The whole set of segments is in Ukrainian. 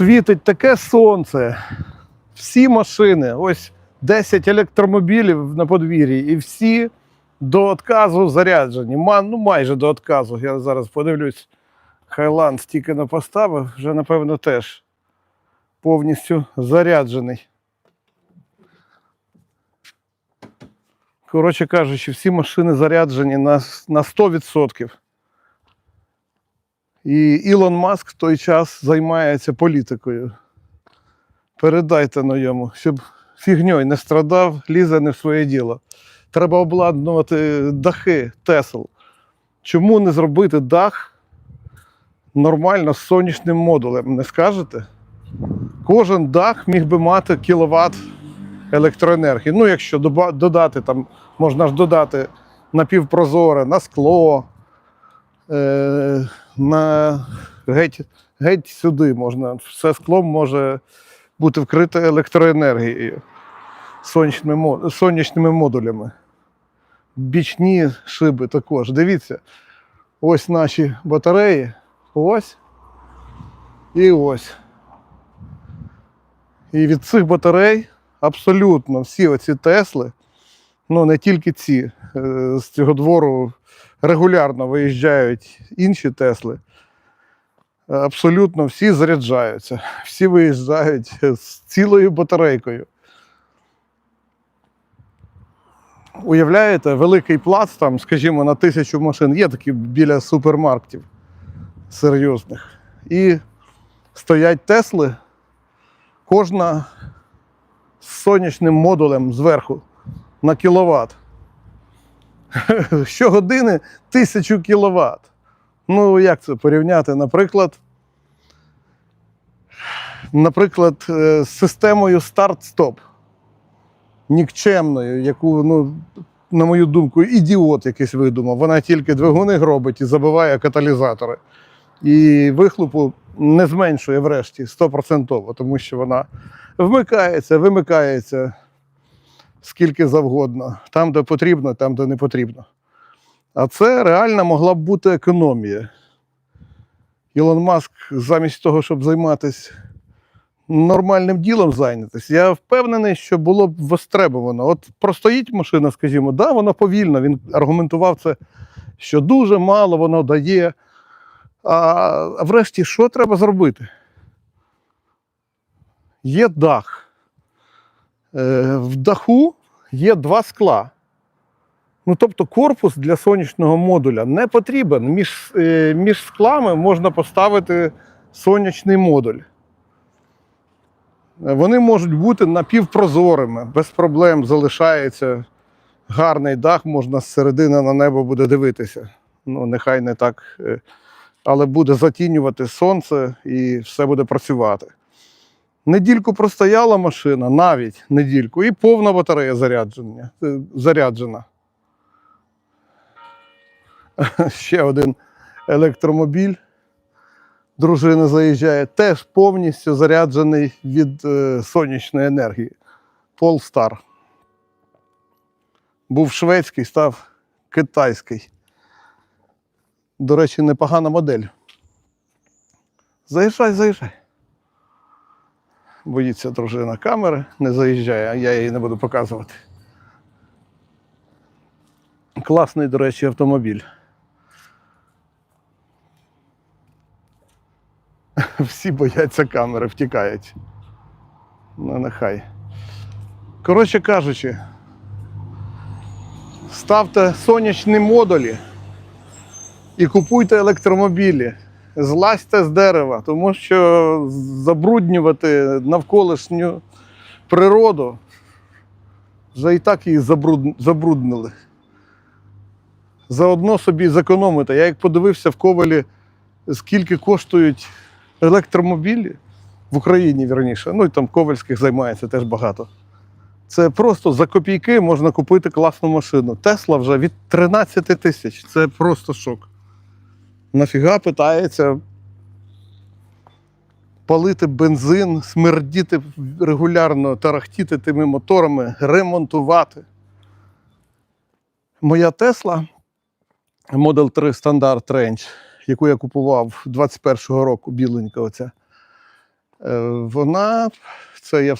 світить таке сонце. Всі машини, ось 10 електромобілів на подвір'ї, і всі до отказу заряджені. Ну, майже до отказу. Я зараз подивлюсь. Хайланд тільки не поставив, вже, напевно, теж повністю заряджений. Коротше кажучи, всі машини заряджені на, на 100%. І Ілон Маск в той час займається політикою. Передайте на йому, щоб фігньою не страдав, лізе не в своє діло. Треба обладнувати дахи Тесл. Чому не зробити дах нормально з сонячним модулем? Не скажете? Кожен дах міг би мати кіловат електроенергії. Ну, якщо додати, там можна ж додати напівпрозоре, на скло, е, на геть, геть сюди можна. Все скло може бути вкрите електроенергією, сонячними, сонячними модулями. Бічні шиби також. Дивіться, ось наші батареї. Ось. І ось. І від цих батарей абсолютно всі оці Тесли, ну не тільки ці, е, з цього двору регулярно виїжджають інші Тесли. Е, Абсолютно всі заряджаються, всі виїжджають з цілою батарейкою. Уявляєте, великий плац, там, скажімо, на тисячу машин, є такі біля супермаркетів серйозних. І стоять Тесли, кожна з сонячним модулем зверху на кіловат. Щогодини тисячу кіловат. Ну, як це порівняти? Наприклад, наприклад, е, з системою старт-стоп. Нікчемною, яку, ну, на мою думку, ідіот якийсь видумав. Вона тільки двигуни робить і забиває каталізатори. І вихлопу не зменшує врешті 100%, тому що вона вмикається, вимикається скільки завгодно, там, де потрібно, там, де не потрібно. А це реально могла б бути економія. Ілон Маск, замість того, щоб займатися нормальним ділом зайнятися, я впевнений, що було б востребовано. От простоїть машина, скажімо, да, вона повільна. Він аргументував це, що дуже мало воно дає. А врешті, що треба зробити? Є дах. Е, в даху є два скла. Ну, тобто корпус для сонячного модуля не потрібен. Між, е, між склами можна поставити сонячний модуль. Вони можуть бути напівпрозорими, без проблем залишається гарний дах, можна зсередини на небо буде дивитися. Ну, нехай не так, е, але буде затінювати сонце і все буде працювати. Недільку простояла машина, навіть недільку, і повна батарея зарядження, е, заряджена. Ще один електромобіль. Дружина заїжджає, теж повністю заряджений від е, сонячної енергії. Polestar. Був шведський, став китайський. До речі, непогана модель. Заїжджай, заїжджай. Боїться дружина камери, не заїжджає, а я її не буду показувати. Класний, до речі, автомобіль. Всі бояться камери, втікають. Ну, нехай. Коротше кажучи, ставте сонячні модулі і купуйте електромобілі. Злазьте з дерева, тому що забруднювати навколишню природу вже і так її забруднили. Заодно собі зекономите. Я як подивився в Ковалі, скільки коштують електромобілі в Україні, вірніше, ну і там ковальських займається теж багато. Це просто за копійки можна купити класну машину. Тесла вже від 13 тисяч. Це просто шок. Нафіга питається палити бензин, смердіти регулярно, тарахтіти тими моторами, ремонтувати. Моя Тесла Model 3 Standard Range, яку я купував 21-го року, біленька оця. Е, Вона, це я в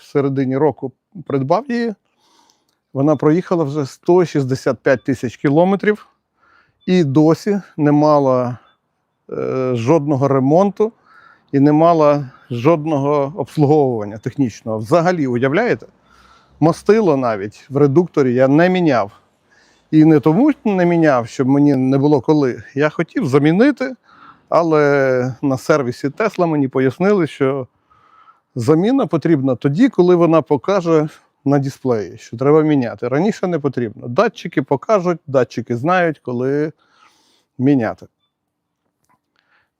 середині, року придбав її. Вона проїхала вже 165 тисяч кілометрів і досі не мала е, жодного ремонту і не мала жодного обслуговування технічного. Взагалі, уявляєте? Мастило навіть в редукторі я не міняв. І не тому не міняв, щоб мені не було коли. Я хотів замінити, але на сервісі Тесла мені пояснили, що заміна потрібна тоді, коли вона покаже на дисплеї, що треба міняти. Раніше не потрібно. Датчики покажуть, датчики знають, коли міняти.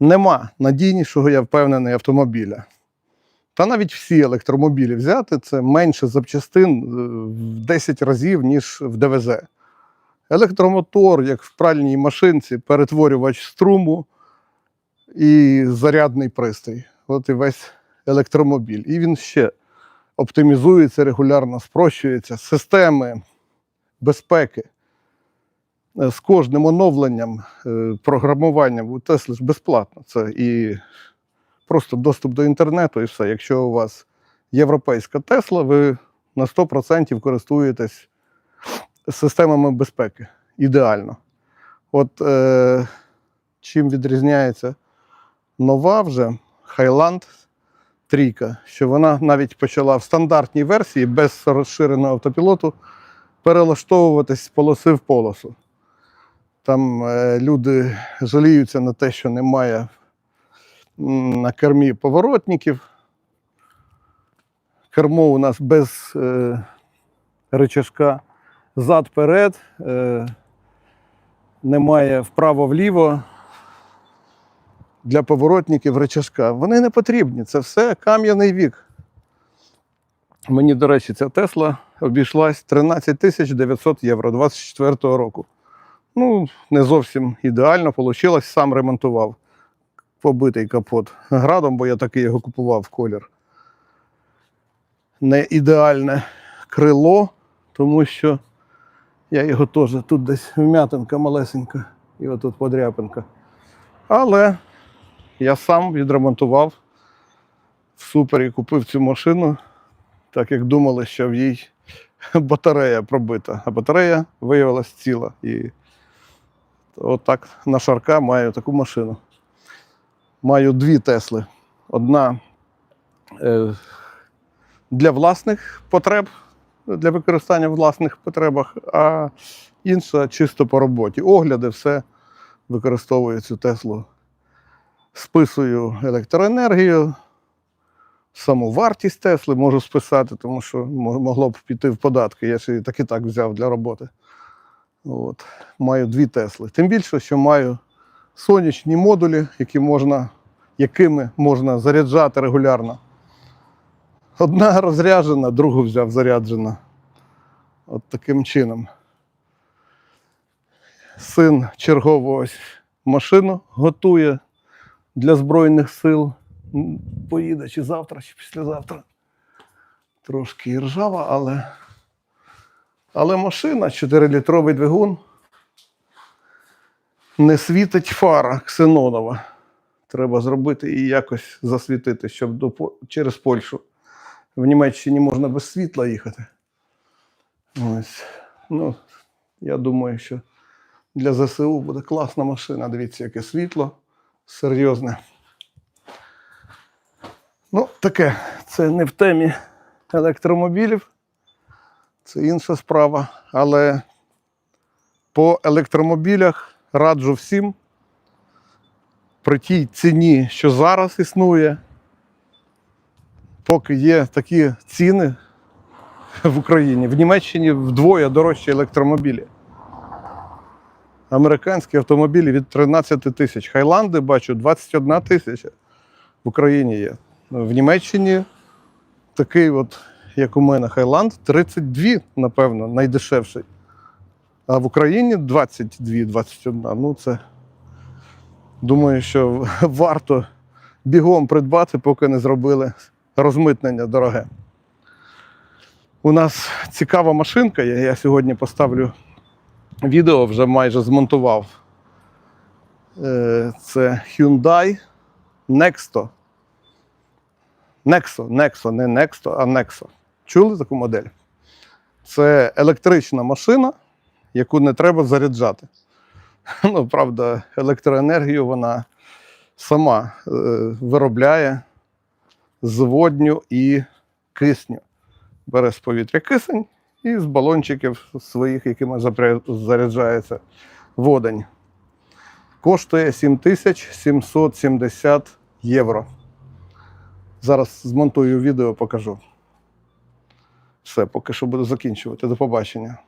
Нема надійнішого, я впевнений, автомобіля. Та навіть всі електромобілі взяти це менше запчастин е, в 10 разів, ніж в ДВЗ. Електромотор, як в пральній машинці, перетворювач струму і зарядний пристрій. От і весь електромобіль. І він ще оптимізується регулярно, спрощується. Системи безпеки е, з кожним оновленням, е, програмуванням у Тесли ж безплатно. Це і просто доступ до інтернету, і все. Якщо у вас європейська Тесла, ви на 100% користуєтесь системами безпеки. Ідеально. От е, чим відрізняється нова вже Highland трійка, що вона навіть почала в стандартній версії без розширеного автопілоту перелаштовуватись з полоси в полосу. Там е, люди жаліються на те, що немає на кермі поворотників. Кермо у нас без е, рычажка зад-перед, е, немає вправо-вліво для поворотників рычажка. Вони не потрібні. Це все кам'яний вік. Мені, до речі, ця Тесла обійшлась 13 тисяч 900 євро 24 року. Ну, не зовсім ідеально вийшло, сам ремонтував побитий капот градом, бо я такий його купував колір. Не ідеальне крило, тому що я його теж тут десь вм'ятинка малесенька і отут подряпинка. Але я сам відремонтував в супері, купив цю машину, так як думали, що в їй батарея пробита, а батарея виявилась ціла. І отак на шарка маю таку машину. Маю дві Тесли. Одна е, для власних потреб, для використання в власних потребах, а інша чисто по роботі. Огляди, все використовую цю Теслу. Списую електроенергію, саму вартість Тесли можу списати, тому що могло б піти в податки. Я її так і так взяв для роботи. От. Маю дві Тесли. Тим більше, що маю сонячні модулі, які можна, якими можна заряджати регулярно. Одна розряджена, другу взяв заряджена. От таким чином. Син чергову ось машину готує для Збройних сил. Поїде чи завтра, чи післязавтра. Трошки і ржава, але, але машина, 4-літровий двигун. Не світить фара ксенонова. Треба зробити і якось засвітити, щоб до, через Польщу. В Німеччині можна без світла їхати. Ось. Ну, я думаю, що для ЗСУ буде класна машина. Дивіться, яке світло серйозне. Ну, таке, це не в темі електромобілів, це інша справа. Але по електромобілях раджу всім при тій ціні, що зараз існує, поки є такі ціни в Україні, в Німеччині вдвоє дорожчі електромобілі. Американські автомобілі від 13 тисяч. Хайланди бачу 21 тисяча в Україні є. В Німеччині такий, от, як у мене, Хайланд, 32, напевно, найдешевший. А в Україні 22-21. Ну, це думаю, що варто бігом придбати, поки не зробили розмитнення дороге. У нас цікава машинка. Я, сьогодні поставлю відео, вже майже змонтував. Е, Це Hyundai Nexto. Nexo, Nexo, не Nexto, а Nexo. Чули таку модель? Це електрична машина, яку не треба заряджати. Ну, правда, електроенергію вона сама е, виробляє з водню і кисню. Бере з повітря кисень і з балончиків своїх, якими заряджається водень. Коштує 7770 євро. Зараз змонтую відео, покажу. Все, поки що буду закінчувати. До побачення.